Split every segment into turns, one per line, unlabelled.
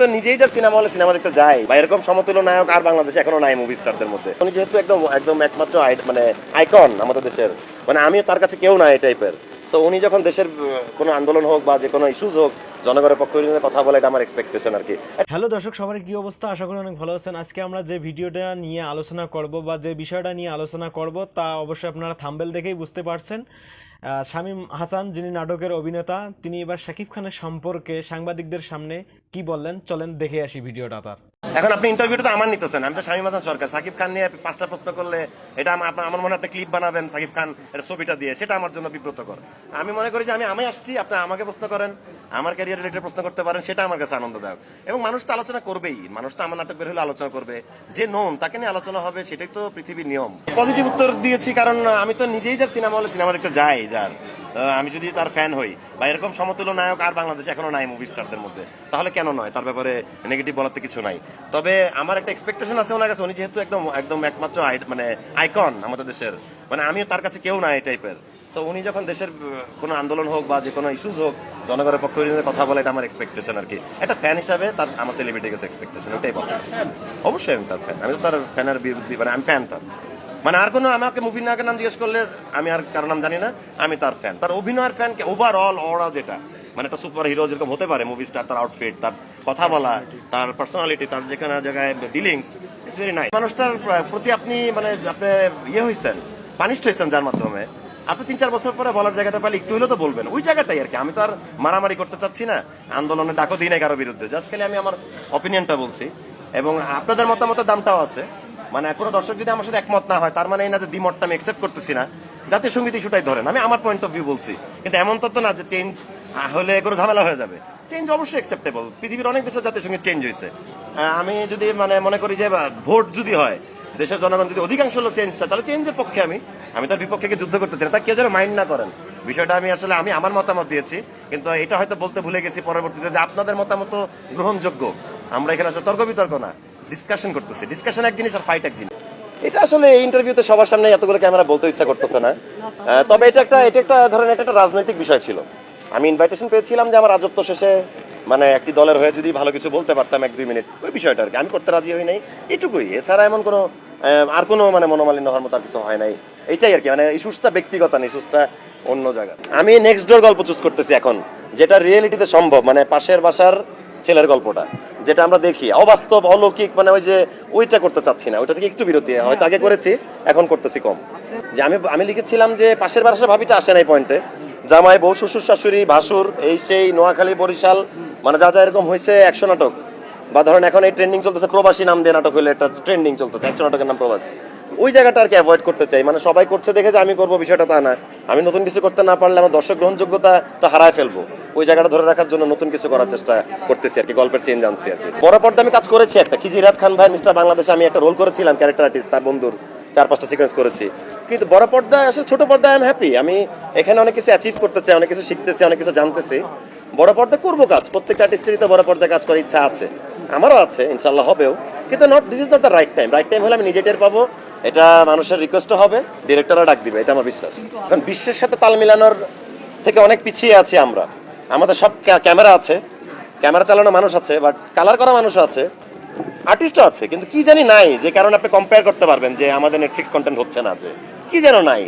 তো নিজেই যার সিনেমা হলে সিনেমা দেখতে যায়। বা এরকম সমতুল্য নায়ক আর বাংলাদেশে এখনও নাই মুভি স্টারদের মধ্যে। উনি যেহেতু একদম একদম একমাত্র মানে আইকন আমাদের দেশের। মানে আমি তার কাছে কেউ এই টাইপের সো উনি যখন দেশের কোনো আন্দোলন হোক বা যে কোনো ইস্যুজ হোক, জনগণের পক্ষ কথা বলে এটা আমার এক্সপেকটেশন আর কি।
হ্যালো দর্শক সবার কি অবস্থা? আশা করি অনেক ভালো আছেন। আজকে আমরা যে ভিডিওটা নিয়ে আলোচনা করব বা যে বিষয়টা নিয়ে আলোচনা করব, তা অবশ্যই আপনারা থাম্বেল দেখেই বুঝতে পারছেন। শামীম হাসান, যিনি নাটকের অভিনেতা, তিনি এবার শাকিব খানের সম্পর্কে সাংবাদিকদের সামনে কি বললেন? চলেন দেখে আসি ভিডিওটা তার।
এখন আপনি ইন্টারভিউটা তো আমার নিতেছেন। আমি তো শামীম হাসান সরকার। সাকিব খান নিয়ে পাঁচটা প্রশ্ন করলে এটা আমা- আপনা- আমার মনে আপনি ক্লিপ বানাবেন সাকিব খান এর ছবিটা দিয়ে। সেটা আমার জন্য বিব্রতকর। আমি মনে করি যে আমি আমি আসছি, আপনি আমাকে প্রশ্ন করেন, আমার ক্যারিয়ার রিলেটেড প্রশ্ন করতে পারেন, সেটা আমার কাছে আনন্দদায়ক। এবং মানুষ তো আলোচনা করবেই। মানুষ তো আমার নাটক বের হলে আলোচনা করবে। যে নন তাকে নিয়ে আলোচনা হবে, সেটাই তো পৃথিবীর নিয়ম। পজিটিভ উত্তর দিয়েছি কারণ আমি তো নিজেই যার সিনেমা হলে সিনেমা দেখতে যাই। যার। আমি যদি তার ফ্যান হই, বা এরকম সমতুল্য নায়ক আর বাংলাদেশে এখনও নাই মুভি স্টারদের মধ্যে, তাহলে কেন নয়? তার ব্যাপারে নেগেটিভ বলার তো কিছু নাই। তবে আমার একটা এক্সপেকটেশন আছে ওনার কাছে, উনি যেহেতু একদম একদম একমাত্র মানে আইকন আমাদের দেশের। মানে আমিও তার কাছে কেউ না এই টাইপের সো উনি যখন দেশের কোনো আন্দোলন হোক বা যে কোনো ইস্যুজ হোক, জনগণের পক্ষ কথা বলে, এটা আমার এক্সপেকটেশন আর কি। একটা ফ্যান হিসাবে তার, আমার সেলিব্রিটি কাছে এক্সপেকটেশন ওটাই বলা। অবশ্যই আমি তার ফ্যান আমি তো তার ফ্যানের মানে আমি ফ্যান তার। মানে আর কোনো আমাকে মুভির নায়কের নাম জিজ্ঞেস করলে আমি আর কারও নাম জানি না, আমি তার ফ্যান তার অভিনয়ের ফ্যান ওভারঅল ওরা যেটা মানে একটা সুপার হিরো যেরকম হতে পারে মুভি স্টার তার আউটফিট তার কথা বলা, তার পার্সোনালিটি তার যেখানে জায়গায় ডিলিংস ইটস ভেরি নাইস মানুষটার প্রতি আপনি মানে আপনি ইয়ে হয়েছেন পানিশড হয়েছেন যার মাধ্যমে। আপনি তিন চার বছর পরে বলার জায়গাটা পাইলে একটু হলেও তো বলবেন, ওই জায়গাটাই আর কি। আমি তো আর মারামারি করতে চাচ্ছি না আন্দোলনে ডাকও দিই না কারও বিরুদ্ধে। জাস্ট খালি আমি আমার অপিনিয়নটা বলছি। এবং আপনাদের মতামতের দামটাও আছে। মানে কোনো দর্শক যদি আমার সাথে একমত না হয়, তার মানে এই না যে দ্বিমতটা আমি একসেপ্ট করতেছি না। জাতীয় সংগীত ইস্যুটাই ধরেন, আমি আমার পয়েন্ট অফ ভিউ বলছি। কিন্তু এমন তত্ত্ব না যে চেঞ্জ হলে কোনো ঝামেলা হয়ে যাবে। চেঞ্জ অবশ্যই অ্যাকসেপ্টেবল পৃথিবীর অনেক দেশের জাতীয় সংগীত চেঞ্জ হয়েছে। আমি যদি মানে মনে করি যে ভোট যদি হয়, দেশের জনগণ যদি অধিকাংশ লোক চেঞ্জ চায়, তাহলে চেঞ্জের পক্ষে আমি আমি তার বিপক্ষে যুদ্ধ করতে চাই তা কেউ যেন মাইন্ড না করেন। বিষয়টা আমি আসলে, আমি আমার মতামত দিয়েছি। কিন্তু এটা হয়তো বলতে ভুলে গেছি পরবর্তীতে যে আপনাদের মতামত গ্রহণযোগ্য। আমরা এখানে আসলে তর্ক বিতর্ক না। ডিসকাশন করতেছি। ডিসকাশন এক জিনিস আর ফাইট এক জিনিস। এটা আসলে এই ইন্টারভিউতে সবার সামনে এতগুলো ক্যামেরা বলতে ইচ্ছা করতেছে না। তবে এটা একটা এটা একটা ধরেন একটা রাজনৈতিক বিষয় ছিল। আমি ইনভাইটেশন পেয়েছিলাম যে আমার রাজত্ব শেষে মানে একটি দলের হয়ে যদি ভালো কিছু বলতে পারতাম এক দুই মিনিট, ওই বিষয়টা আর কি। আমি করতে রাজি হই নাই। এটুকুই। এছাড়া এমন কোনো আর কোনো মানে মনোমালিন্য হওয়ার মতো আর কিছু হয় নাই। এটাই আর কি। মানে ইস্যুসটা ব্যক্তিগত না ইস্যুসটা অন্য জায়গা। আমি নেক্সট ডোর গল্প চুজ করতেছি এখন, যেটা রিয়েলিটিতে সম্ভব। মানে পাশের বাসার ছেলের গল্পটা যেটা আমরা দেখি। অবাস্তব অলৌকিক মানে ওই যে ওইটা করতে চাচ্ছি না ওইটা থেকে একটু বিরতি। হয়তো আগে করেছি এখন করতেছি কম। যে আমি আমি লিখেছিলাম যে পাশের বাসার ভাবিটা আসে না এই পয়েন্টে। জামাই বউ শ্বশুর শাশুড়ি ভাসুর এই সেই নোয়াখালী বরিশাল মানে যা যা এরকম হয়েছে একশো নাটক। বা ধরেন এখন এই ট্রেন্ডিং চলতেছে প্রবাসী নাম দিয়ে নাটক হলে একটা ট্রেন্ডিং চলতেছে একশো নাটকের নাম প্রবাসী। ওই জায়গাটা আর কি অ্যাভয়েড করতে চাই। মানে সবাই করছে দেখে যে আমি করব, বিষয়টা তা না। আমি নতুন কিছু করতে না পারলে আমার দর্শক গ্রহণযোগ্যতা তো হারায় ফেলব। ওই জায়গাটা ধরে রাখার জন্য নতুন কিছু করার চেষ্টা করতেছি আর কি, গল্পের চেঞ্জ আনছি আর কি। বড় পর্দা আমি কাজ করেছি একটা। খিজিরাত খান ভাই মিস্টার বাংলাদেশে আমি একটা রোল করেছিলাম ক্যারেক্টার আর্টিস্ট তার বন্ধুর চার পাঁচটা সিকোয়েন্স করেছি। কিন্তু বড় পর্দায়, আসলে ছোট পর্দায় আমি হ্যাপি আমি এখানে অনেক কিছু অ্যাচিভ করতে চাই, অনেক কিছু শিখতেছি, অনেক কিছু জানতেছি। বড় পর্দায় করব কাজ। প্রত্যেকটা আর্টিস্টেরই তো বড় পর্দায় কাজ করার ইচ্ছা আছে। আমারও আছে ইনশাল্লাহ হবেও। কিন্তু not this is not the right time right time হলে আমি নিজে টের পাবো এটা মানুষের রিকোয়েস্টও হবে ডিরেক্টররা ডাক দিবে, এটা আমার বিশ্বাস। কারণ বিশ্বের সাথে তাল মিলানোর থেকে অনেক পিছিয়ে আছি আমরা। আমাদের সব ক্যামেরা আছে, ক্যামেরা চালানো মানুষ আছে বাট কালার করা মানুষ আছে আর্টিস্টও আছে, কিন্তু কি জানি নাই যে কারণে আপনি কম্পেয়ার করতে পারবেন যে আমাদের নেটফ্লিক্স কন্টেন্ট হচ্ছে না যে। কি যেন নাই?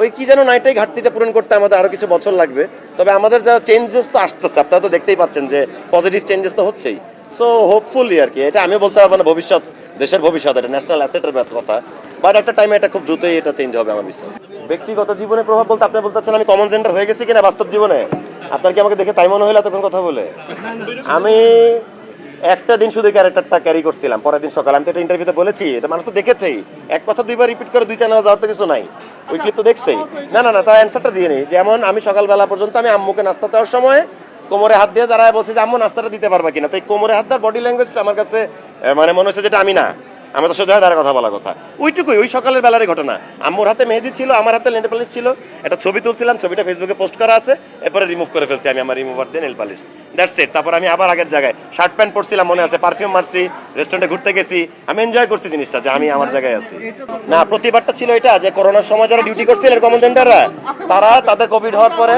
ওই কি যেন নাইটাই ঘাটতিটা পূরণ করতে আমাদের আরও কিছু বছর লাগবে। তবে আমাদের যা চেঞ্জেস তো আসতেছে, আপনারা তো দেখতেই পাচ্ছেন যে পজিটিভ চেঞ্জেস তো হচ্ছেই। সো হোপফুলি আর কি, এটা আমি বলতে পারব না, ভবিষ্যৎ, দেশের ভবিষ্যৎ, এটা ন্যাশনাল অ্যাসেটের কথা বাট একটা টাইমে এটা খুব দ্রুতই এটা চেঞ্জ হবে আমার বিশ্বাস। ব্যক্তিগত জীবনে প্রভাব বলতে আপনি বলতে আমি কমন সেন্টার হয়ে গেছি কিনা বাস্তব জীবনে? আপনার কি আমাকে দেখে তাই মনে তখন কথা বলে? আমি একটা দিন শুধু ক্যারেক্টারটা ক্যারি করছিলাম, পরের দিন সকালে। আমি তো এটা ইন্টারভিউতে বলেছি, এটা মানুষ তো দেখেছেই। এক কথা দুইবার রিপিট করে দুই চ্যানেল যাওয়ার তো কিছু নাই। ওই ক্লিপ তো দেখছেই। না না না, তার অ্যান্সারটা দিয়ে নেই। যেমন আমি সকালবেলা পর্যন্ত আমি আম্মুকে নাস্তা চাওয়ার সময় কোমরে হাত দিয়ে দাঁড়ায় বলছে যে, আম্মু, নাস্তাটা দিতে পারবা কিনা? তো এই কোমরে হাত দেওয়ার বডি ল্যাঙ্গুয়েজটা আমার কাছে মানে মনে হচ্ছে যেটা আমি না। আমি তো সোজা কথা বলা কথা। ওইটুকুই, ওই সকালের বেলারই ঘটনা। আম্মুর হাতে মেহেদি ছিল, আমার হাতে নেল পালিশ ছিল। একটা ছবি তুলছিলাম, ছবিটা ফেসবুকে পোস্ট করা আছে। এরপরে রিমুভ করে ফেলছি আমি আমার রিমুভার দিয়ে নেল পালিশ দ্যাটস ইট তারপর আমি আবার আগের জায়গায় শার্ট প্যান্ট পরছিলাম, মনে আছে পারফিউম মারছি রেস্টুরেন্টে ঘুরতে গেছি। আমি এনজয় করছি জিনিসটা যে আমি আমার জায়গায় আছি। না, প্রতিবারটা ছিল এটা যে করোনার সময় যারা ডিউটি করছিল করছিলেন কমান্ডেন্টাররা তারা তাদের কোভিড হওয়ার পরে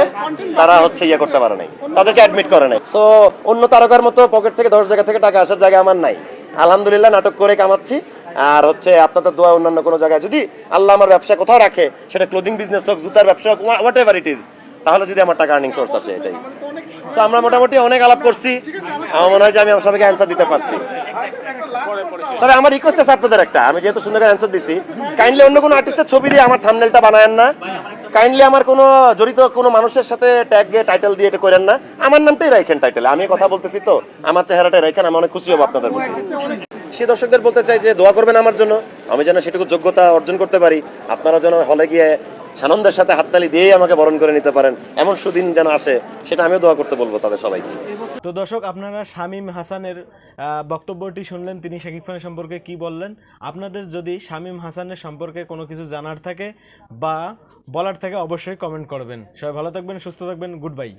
তারা হচ্ছে ইয়ে করতে পারে নাই। তাদেরকে অ্যাডমিট করে নাই। সো অন্য তারকার মতো পকেট থেকে দশ জায়গা থেকে টাকা আসার জায়গা আমার নাই। আলহামদুলিল্লাহ নাটক করে কামাচ্ছি। আর হচ্ছে আপনাদের দোয়া অন্যান্য কোনো জায়গায় যদি আল্লাহ আমার ব্যবসা কোথাও রাখে, সেটা ক্লোদিং বিজনেস হোক, জুতার ব্যবসা হোক হোয়াট এভার ইট ইজ তাহলে যদি আমার টাকা আর্নিং সোর্স আসে, এটাই। সো আমরা মোটামুটি অনেক আলাপ করছি। আমার মনে হয় যে আমি সবাইকে অ্যান্সার দিতে পারছি। তবে আমার রিকোয়েস্ট আছে আপনাদের একটা। আমি যেহেতু সুন্দর করে অ্যান্সার দিছি কাইন্ডলি অন্য কোনো আর্টিস্টের ছবি দিয়ে আমার থাম্বনেলটা বানায়েন না। কাইন্ডলি আমার কোনো জড়িত কোনো মানুষের সাথে ট্যাগ টাইটেল দিয়ে এটা করেন না। আমার নামটাই রাইখেন টাইটেল আমি কথা বলতেছি তো। আমার চেহারাটাই রাখেন আমি অনেক খুশি হব আপনাদের মধ্যে সে দর্শকদের বলতে চাই যে দোয়া করবেন আমার জন্য। আমি যেন সেটুকু যোগ্যতা অর্জন করতে পারি। আপনারা যেন হলে গিয়ে সানন্দের সাথে হাততালি দিয়েই আমাকে বরণ করে নিতে পারেন। এমন সুদিন যেন আসে সেটা আমিও দোয়া করতে বলব তাদের সবাইকে।
তো দর্শক, আপনারা শামীম হাসানের বক্তব্যটি শুনলেন, তিনি শাকিব খানের সম্পর্কে কি বললেন? আপনাদের যদি শামীম হাসানের সম্পর্কে কোনো কিছু জানার থাকে বা বলার থাকে, অবশ্যই কমেন্ট করবেন। সবাই ভালো থাকবেন, সুস্থ থাকবেন, গুড বাই।